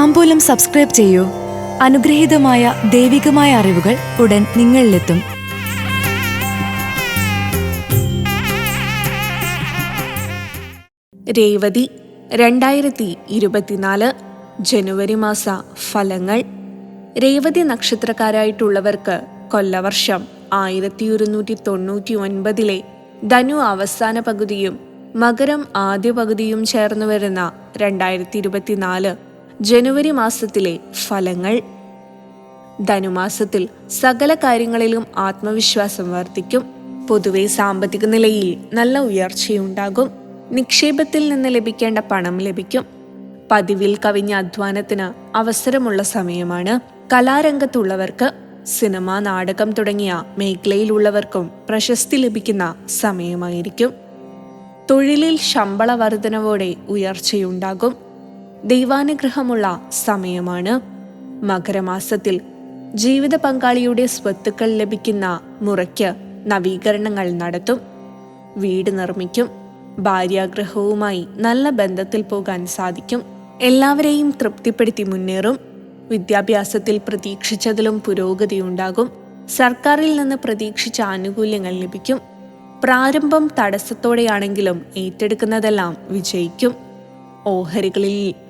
താമ്പൂലം subscribe ചെയ്യൂ. അനുഗ്രഹീതമായ ദൈവികമായ അറിവുകൾ ഉടൻ നിങ്ങളിലെത്തും. രേവതി രണ്ടായിരത്തി ഇരുപത്തിനാല് ജനുവരി മാസ ഫലങ്ങൾ. രേവതി നക്ഷത്രക്കാരായിട്ടുള്ളവർക്ക് കൊല്ലവർഷം ആയിരത്തി ഒരുന്നൂറ്റി തൊണ്ണൂറ്റി ഒൻപതിലെ ധനു അവസാന പകുതിയും മകരം ആദ്യ പകുതിയും ചേർന്നു വരുന്ന രണ്ടായിരത്തി ഇരുപത്തിനാല് ജനുവരി മാസത്തിലെ ഫലങ്ങൾ. ധനുമാസത്തിൽ സകല കാര്യങ്ങളിലും ആത്മവിശ്വാസം വർദ്ധിക്കും. പൊതുവെ സാമ്പത്തിക നിലയിൽ നല്ല ഉയർച്ചയുണ്ടാകും. നിക്ഷേപത്തിൽ നിന്ന് ലഭിക്കേണ്ട പണം ലഭിക്കും. പതിവിൽ കവിഞ്ഞ അധ്വാനത്തിന് അവസരമുള്ള സമയമാണ്. കലാരംഗത്തുള്ളവർക്ക് സിനിമ നാടകം തുടങ്ങിയ മേഖലയിലുള്ളവർക്കും പ്രശസ്തി ലഭിക്കുന്ന സമയമായിരിക്കും. തൊഴിലിൽ ശമ്പള വർധനവോടെ ഉയർച്ചയുണ്ടാകും. ദൈവാനുഗ്രഹമുള്ള സമയമാണ്. മകരമാസത്തിൽ ജീവിത പങ്കാളിയുടെ സ്വത്തുക്കൾ ലഭിക്കുന്ന മുറയ്ക്ക് നവീകരണങ്ങൾ നടത്തും. വീട് നിർമ്മിക്കും. ഭാര്യാഗ്രഹവുമായി നല്ല ബന്ധത്തിൽ പോകാൻ സാധിക്കും. എല്ലാവരെയും തൃപ്തിപ്പെടുത്തി മുന്നേറും. വിദ്യാഭ്യാസത്തിൽ പ്രതീക്ഷിച്ചതിലും പുരോഗതിയുണ്ടാകും സർക്കാരിൽ നിന്ന് പ്രതീക്ഷിച്ച ആനുകൂല്യങ്ങൾ ലഭിക്കും. പ്രാരംഭം തടസ്സത്തോടെയാണെങ്കിലും ഏറ്റെടുക്കുന്നതെല്ലാം വിജയിക്കും. ഓഹരികളിൽ